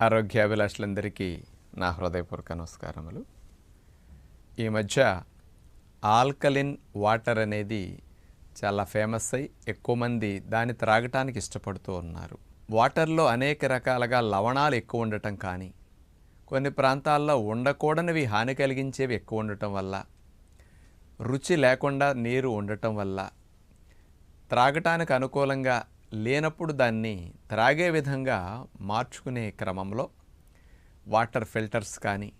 ఆరోగ్యాభిలాషులందరికీ నా హృదయపూర్వక నమస్కారములు. ఈ మధ్య ఆల్కలిన్ వాటర్ అనేది చాలా ఫేమస్ అయి ఎక్కువ మంది దాన్ని త్రాగటానికి ఇష్టపడుతూ ఉన్నారు. వాటర్లో అనేక రకాలుగా లవణాలు ఎక్కువ ఉండటం కానీ కొన్ని ప్రాంతాల్లో ఉండకూడనివి హాని కలిగించేవి ఎక్కువ ఉండటం వల్ల రుచి లేకుండా నీరు ఉండటం వల్ల త్రాగటానికి అనుకూలంగా లేనప్పుడు దాన్ని త్రాగే విధంగా మార్చుకునే క్రమంలో వాటర్ ఫిల్టర్స్ కానీ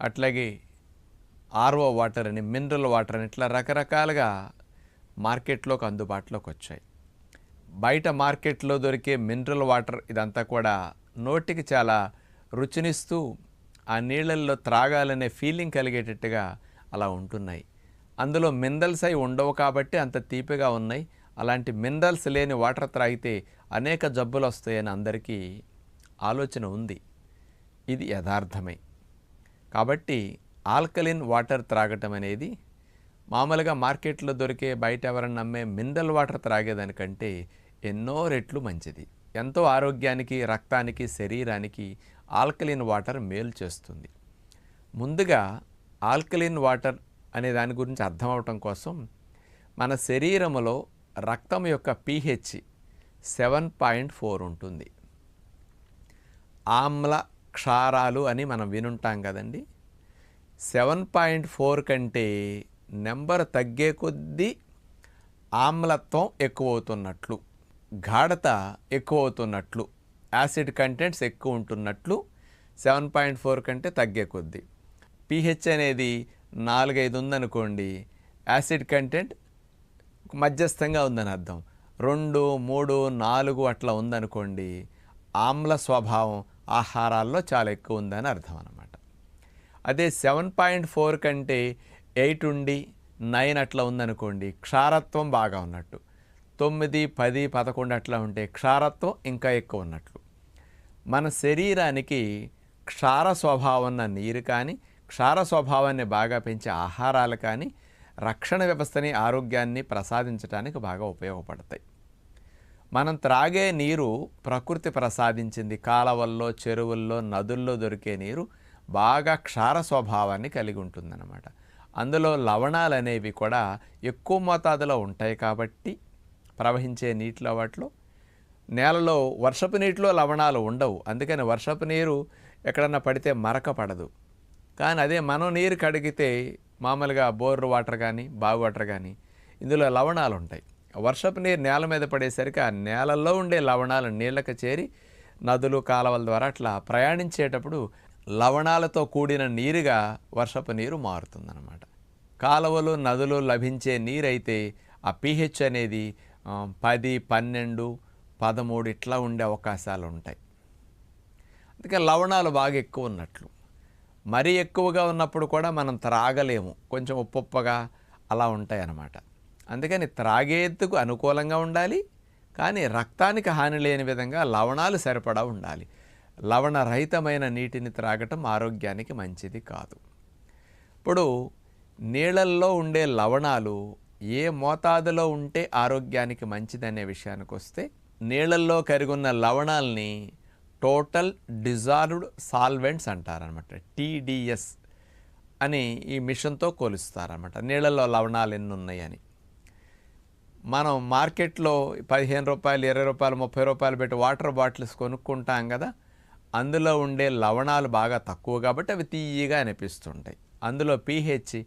అట్లాగే ఆర్ఓ వాటర్ అని మినరల్ వాటర్ అని ఇట్లా రకరకాలుగా మార్కెట్లోకి అందుబాటులోకి వచ్చాయి. బయట మార్కెట్లో దొరికే మినరల్ వాటర్ ఇదంతా కూడా నోటికి చాలా రుచినిస్తూ ఆ నీళ్ళల్లో త్రాగాలనే ఫీలింగ్ కలిగేటట్టుగా అలా ఉంటున్నాయి. అందులో మినరల్స్ అయి ఉండవు కాబట్టి అంత తీపిగా ఉన్నాయి. అలాంటి మినరల్స్ లేని వాటర్ త్రాగితే అనేక జబ్బులు వస్తాయని అందరికీ ఆలోచన ఉంది. ఇది యథార్థమే. కాబట్టి ఆల్కలిన్ వాటర్ త్రాగటం అనేది మామూలుగా మార్కెట్లో దొరికే బయట ఎవరన్నా అమ్మే మినరల్ వాటర్ త్రాగేదానికంటే ఎన్నో రెట్లు మంచిది. ఎంతో ఆరోగ్యానికి రక్తానికి శరీరానికి ఆల్కలిన్ వాటర్ మేలు చేస్తుంది. ముందుగా ఆల్కలిన్ వాటర్ అనే దాని గురించి అర్థం అవటం కోసం మన శరీరంలో రక్తం యొక్క పీహెచ్ సెవెన్ పాయింట్ ఫోర్ ఉంటుంది. ఆమ్ల క్షారాలు అని మనం వినుంటాం కదండి. సెవెన్ పాయింట్ ఫోర్ కంటే నెంబర్ తగ్గే కొద్దీ ఆమ్లత్వం ఎక్కువ అవుతున్నట్లు గాఢత ఎక్కువ అవుతున్నట్లు యాసిడ్ కంటెంట్స్ ఎక్కువ ఉంటున్నట్లు సెవెన్ పాయింట్ ఫోర్ కంటే తగ్గే కొద్దీ. పిహెచ్ అనేది నాలుగైదు ఉందనుకోండి యాసిడ్ కంటెంట్ మధ్యస్థంగా ఉందని అర్థం. రెండు మూడు నాలుగు అట్లా ఉందనుకోండి ఆమ్ల స్వభావం ఆహారాల్లో చాలా ఎక్కువ ఉందని అర్థం అనమాట అదే సెవెన్ పాయింట్ ఫోర్ కంటే ఎయిట్ ఉండి నైన్ అట్లా ఉందనుకోండి క్షారత్వం బాగా ఉన్నట్టు. తొమ్మిది పది పదకొండు అట్లా ఉంటే క్షారత్వం ఇంకా ఎక్కువ ఉన్నట్లు. మన శరీరానికి క్షార స్వభావం ఉన్న నీరు కానీ క్షార స్వభావాన్ని బాగా పెంచే ఆహారాలు కానీ రక్షణ వ్యవస్థని ఆరోగ్యాన్ని ప్రసాదించడానికి బాగా ఉపయోగపడతాయి. మనం త్రాగే నీరు ప్రకృతి ప్రసాదించింది. కాలవల్లో చెరువుల్లో నదుల్లో దొరికే నీరు బాగా క్షార స్వభావాన్ని కలిగి ఉంటుందన్నమాట. అందులో లవణాలు అనేవి కూడా ఎక్కువ మోతాదులో ఉంటాయి కాబట్టి ప్రవహించే నీటిలో వాటిలో నేలలో వర్షపు నీటిలో లవణాలు ఉండవు. అందుకని వర్షపు నీరు ఎక్కడన్నా పడితే మరక పడదు. కానీ అదే మనం నీరు కడిగితే మామూలుగా బోర్ వాటర్ కానీ బావి వాటర్ కానీ ఇందులో లవణాలు ఉంటాయి. వర్షపు నీరు నేల మీద పడేసరికి ఆ నేలల్లో ఉండే లవణాలు నీళ్ళకి చేరి నదులు కాలువల ద్వారా అట్లా ప్రయాణించేటప్పుడు లవణాలతో కూడిన నీరుగా వర్షపు నీరు మారుతుందన్నమాట. కాలువలు నదులు లభించే నీరైతే ఆ పిహెచ్ అనేది పది పన్నెండు పదమూడు ఇట్లా ఉండే అవకాశాలు ఉంటాయి. అందుకే లవణాలు బాగా ఎక్కువ ఉన్నట్లు. మరీ ఎక్కువగా ఉన్నప్పుడు కూడా మనం త్రాగలేము. కొంచెం ఉప్పుప్పగా అలా ఉంటాయి అన్నమాట అందుకని త్రాగేందుకు అనుకూలంగా ఉండాలి. కానీ రక్తానికి హాని లేని విధంగా లవణాలు సరిపడా ఉండాలి. లవణరహితమైన నీటిని త్రాగటం ఆరోగ్యానికి మంచిది కాదు. ఇప్పుడు నీళ్ళల్లో ఉండే లవణాలు ఏ మోతాదులో ఉంటే ఆరోగ్యానికి మంచిదనే విషయానికి వస్తే నీళ్ళల్లో కరిగున్న లవణాలని టోటల్ డిజాల్వ్డ్ సాల్వెంట్స్ అంటారనమాట టీడీఎస్ అని ఈ మిషన్తో కొలుస్తారనమాట నీళ్ళల్లో లవణాలు ఎన్ని ఉన్నాయని మనం మార్కెట్లో పదిహేను రూపాయలు ఇరవై రూపాయలు ముప్పై రూపాయలు పెట్టి వాటర్ బాటిల్స్ కొనుక్కుంటాం కదా అందులో ఉండే లవణాలు బాగా తక్కువ కాబట్టి అవి తీయగా అనిపిస్తుంటాయి. అందులో పీహెచ్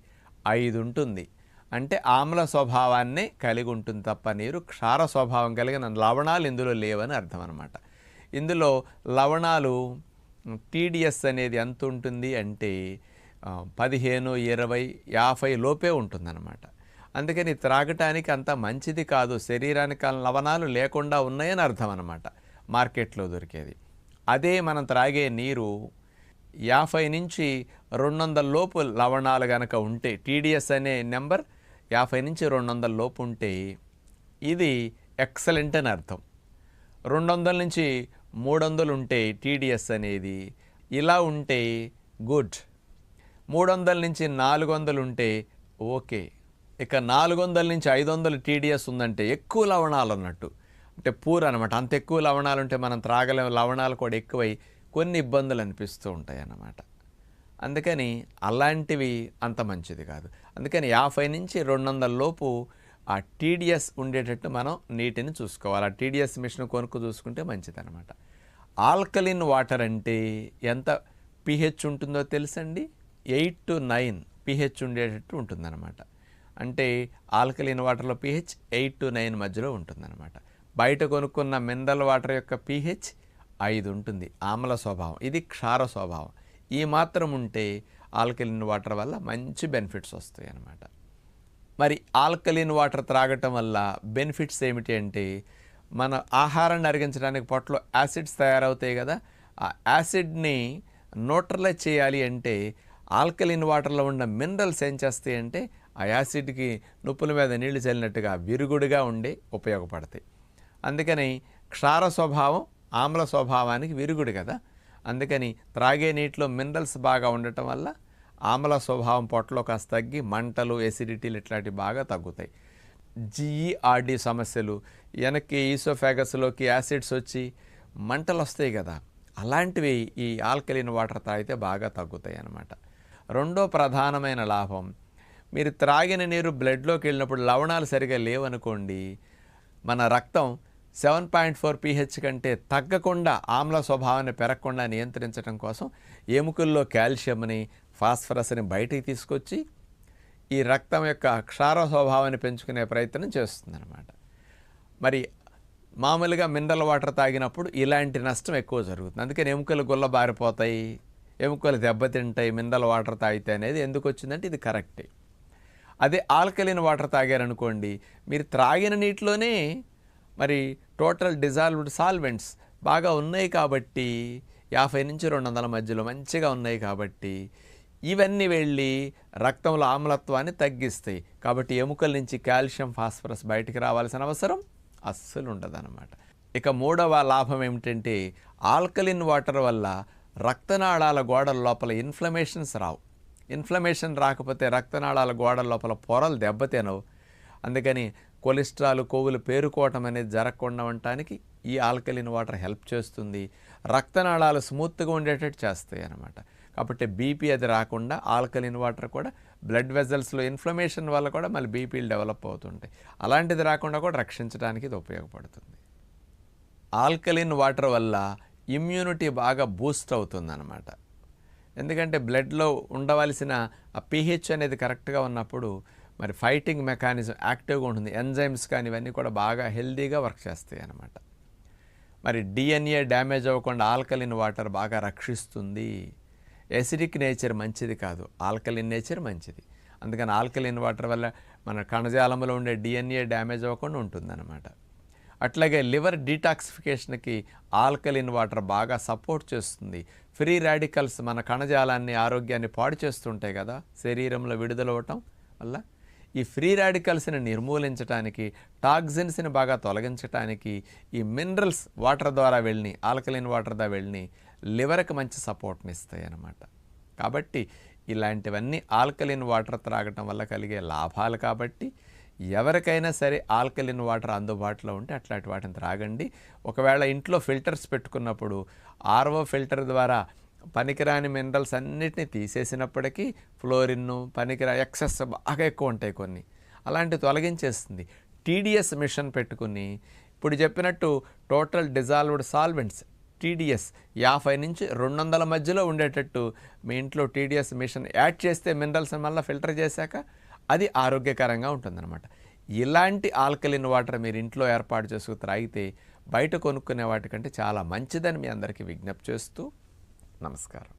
ఐదు ఉంటుంది. అంటే ఆమ్ల స్వభావాన్ని కలిగి ఉంటుంది తప్ప నీరు క్షార స్వభావం కలిగిన లవణాలు ఇందులో లేవని అర్థం అనమాట ఇందులో లవణాలు టీడీఎస్ అనేది ఎంత ఉంటుంది అంటే పదిహేను ఇరవై యాభై లోపే ఉంటుందన్నమాట. అందుకని త్రాగటానికి అంత మంచిది కాదు. శరీరానికి లవణాలు లేకుండా ఉన్నాయని అర్థం అనమాట మార్కెట్లో దొరికేది. అదే మనం త్రాగే నీరు యాభై నుంచి రెండు వందల లోపు లవణాలు కనుక ఉంటే టీడీఎస్ అనే నెంబర్ యాభై నుంచి రెండు వందల లోపు ఉంటే ఇది ఎక్సలెంట్ అని అర్థం. రెండు వందల నుంచి మూడు వందలు ఉంటే టీడీఎస్ అనేది ఇలా ఉంటే గుడ్. మూడు వందల నుంచి నాలుగు వందలు ఉంటే ఓకే. ఇక నాలుగు వందల నుంచి ఐదు వందలు టీడీఎస్ ఉందంటే ఎక్కువ లవణాలు అన్నట్టు అంటే పూర్ అనమాట అంత ఎక్కువ లవణాలు ఉంటే మనం త్రాగలేము లవణాలు కూడా ఎక్కువై కొన్ని ఇబ్బందులు అనిపిస్తూ ఉంటాయి అన్నమాట అందుకని అలాంటివి అంత మంచిది కాదు. అందుకని యాభై నుంచి రెండు వందల లోపు ఆ టీడీఎస్ ఉండేటట్టు మనం నీటిని చూసుకోవాలి. ఆ టీడీఎస్ మిషన్ కొనుక్కు చూసుకుంటే మంచిదన్నమాట. ఆల్కలిన్ వాటర్ అంటే ఎంత పిహెచ్ ఉంటుందో తెలుసండి? ఎయిట్ టు నైన్ పిహెచ్ ఉండేటట్టు ఉంటుందన్నమాట. అంటే ఆల్కలిన్ వాటర్లో పిహెచ్ ఎయిట్ టు నైన్ మధ్యలో ఉంటుందన్నమాట. బయట కొనుక్కున్న మినరల్ వాటర్ యొక్క పిహెచ్ ఐదు ఉంటుంది. ఆమ్ల స్వభావం. ఇది క్షార స్వభావం. ఈ మాత్రం ఉంటే ఆల్కలిన్ వాటర్ వల్ల మంచి బెనిఫిట్స్ వస్తాయి అన్నమాట మరి ఆల్కలిన్ వాటర్ త్రాగటం వల్ల బెనిఫిట్స్ ఏమిటి అంటే మన ఆహారాన్ని అరిగించడానికి పొట్టలో యాసిడ్స్ తయారవుతాయి కదా ఆ యాసిడ్ని న్యూట్రలైజ్ చేయాలి అంటే ఆల్కలిన్ వాటర్లో ఉన్న మినరల్స్ ఏం చేస్తాయి అంటే ఆ యాసిడ్కి నొప్పుల మీద నీళ్ళు చల్లినట్టుగా విరుగుడుగా ఉండి ఉపయోగపడతాయి. అందుకని క్షార స్వభావం ఆమ్ల స్వభావానికి విరుగుడు కదా అందుకని త్రాగే నీటిలో మినరల్స్ బాగా ఉండటం వల్ల ఆమ్ల స్వభావం పొట్టలో కాస్త తగ్గి మంటలు ఎసిడిటీలు ఇట్లాంటివి బాగా తగ్గుతాయి. జిఈఆర్డి సమస్యలు వెనక్కి ఈసోఫాగస్లోకి యాసిడ్స్ వచ్చి మంటలు వస్తాయి కదా అలాంటివి ఈ ఆల్కలిన్ వాటర్ తాగితే బాగా తగ్గుతాయి అన్నమాట. రెండో ప్రధానమైన లాభం మీరు త్రాగిన నీరు బ్లడ్లోకి వెళ్ళినప్పుడు లవణాలు సరిగా లేవనుకోండి మన రక్తం సెవెన్ పాయింట్ ఫోర్ పీహెచ్ కంటే తగ్గకుండా ఆమ్ల స్వభావాన్ని పెరగకుండా నియంత్రించడం కోసం ఎముకల్లో కాల్షియంని ఫాస్ఫరస్ని బయటికి తీసుకొచ్చి ఈ రక్తం యొక్క క్షార స్వభావాన్ని పెంచుకునే ప్రయత్నం చేస్తుందన్నమాట. మరి మామూలుగా మినరల్ వాటర్ తాగినప్పుడు ఇలాంటి నష్టం ఎక్కువ జరుగుతుంది. అందుకని ఎముకలు గుల్లబారిపోతాయి ఎముకలు దెబ్బతింటాయి మినరల్ వాటర్ తాగితే అనేది ఎందుకు వచ్చిందంటే ఇది కరెక్టే. అదే ఆల్కలిన్ వాటర్ తాగారనుకోండి మీరు త్రాగిన నీటిలోనే మరి టోటల్ డిజాల్వ్డ్ సాల్వెంట్స్ బాగా ఉన్నాయి కాబట్టి యాభై నుంచి రెండు వందల మధ్యలో మంచిగా ఉన్నాయి కాబట్టి ఇవన్నీ వెళ్ళి రక్తంలో ఆమ్లత్వాన్ని తగ్గిస్తాయి. కాబట్టి ఎముకల నుంచి కాల్షియం ఫాస్ఫరస్ బయటికి రావాల్సిన అవసరం అస్సలు ఉండదన్నమాట. ఇక మూడవ లాభం ఏమిటంటే ఆల్కలిన్ వాటర్ వల్ల రక్తనాళాల గోడల లోపల ఇన్ఫ్లమేషన్స్ రావు. ఇన్ఫ్లమేషన్ రాకపోతే రక్తనాళాల గోడల లోపల పొరలు దెబ్బతినవు. అందుకని కొలెస్ట్రాల్ కొవ్వులు పేరుకోవటం అనేది జరగకుండా ఉండటానికి ఈ ఆల్కలిన్ వాటర్ హెల్ప్ చేస్తుంది. రక్తనాళాలు స్మూత్గా ఉండేటట్టు చేస్తాయి అన్నమాట కాబట్టి బీపీ అది రాకుండా ఆల్కలిన్ వాటర్ కూడా బ్లడ్ వెజల్స్లో ఇన్ఫ్లమేషన్ వల్ల కూడా మళ్ళీ బీపీలు డెవలప్ అవుతుంటాయి. అలాంటిది రాకుండా కూడా రక్షించడానికి ఇది ఉపయోగపడుతుంది. ఆల్కలిన్ వాటర్ వల్ల ఇమ్యూనిటీ బాగా బూస్ట్ అవుతుందన్నమాట. ఎందుకంటే బ్లడ్లో ఉండవలసిన ఆ పీహెచ్ అనేది కరెక్ట్గా ఉన్నప్పుడు మరి ఫైటింగ్ మెకానిజం యాక్టివ్గా ఉంటుంది. ఎంజైమ్స్ కానీ ఇవన్నీ కూడా బాగా హెల్దీగా వర్క్ చేస్తాయి అన్నమాట. మరి డిఎన్ఏ డ్యామేజ్ అవ్వకుండా ఆల్కలిన్ వాటర్ బాగా రక్షిస్తుంది. ఎసిడిక్ నేచర్ మంచిది కాదు. ఆల్కలిన్ నేచర్ మంచిది. అందుకని ఆల్కలిన్ వాటర్ వల్ల మన కణజాలంలో ఉండే డిఎన్ఏ డ్యామేజ్ అవ్వకుండా ఉంటుందన్నమాట. అట్లాగే లివర్ డీటాక్సిఫికేషన్కి ఆల్కలిన్ వాటర్ బాగా సపోర్ట్ చేస్తుంది. ఫ్రీ రాడికల్స్ మన కణజాలాన్ని ఆరోగ్యాన్ని పాడు చేస్తుంటాయి కదా శరీరంలో విడుదలవటం వల్ల. ఈ ఫ్రీ రాడికల్స్ని నిర్మూలించడానికి టాక్సిన్స్ని బాగా తొలగించడానికి ఈ మినరల్స్ వాటర్ ద్వారా వెళ్ళి ఆల్కలిన్ వాటర్ ద్వారా వెళ్ళి లివర్కి మంచి సపోర్ట్ని ఇస్తాయి అన్నమాట కాబట్టి ఇలాంటివన్నీ ఆల్కలిన్ వాటర్ త్రాగటం వల్ల కలిగే లాభాలు కాబట్టి ఎవరికైనా సరే ఆల్కలిన్ వాటర్ అందుబాటులో ఉంటే అట్లాంటి వాటిని త్రాగండి. ఒకవేళ ఇంట్లో ఫిల్టర్స్ పెట్టుకున్నప్పుడు ఆర్ఓ ఫిల్టర్ ద్వారా పనికిరాని మినరల్స్ అన్నిటినీ తీసేసినప్పటికీ ఫ్లోరిన్ను పనికిరా ఎక్సెస్ బాగా ఎక్కువ ఉంటాయి కొన్ని. అలాంటివి తొలగించేస్తుంది. టీడీఎస్ మిషన్ పెట్టుకుని ఇప్పుడు చెప్పినట్టు టోటల్ డిజాల్వ్డ్ సాల్వెంట్స్ టీడీఎస్ యాభై నుంచి రెండు వందల మధ్యలో ఉండేటట్టు మీ ఇంట్లో టీడీఎస్ మిషన్ యాడ్ చేస్తే మినరల్స్ మళ్ళీ ఫిల్టర్ చేశాక అది ఆరోగ్యకరంగా ఉంటుందన్నమాట. ఇలాంటి ఆల్కలిన్ వాటర్ మీరు ఇంట్లో ఏర్పాటు చేసుకు త్రాగితే బయట కొనుక్కునే వాటికంటే చాలా మంచిదని మీ అందరికీ విజ్ఞప్తి చేస్తూ నమస్కారం.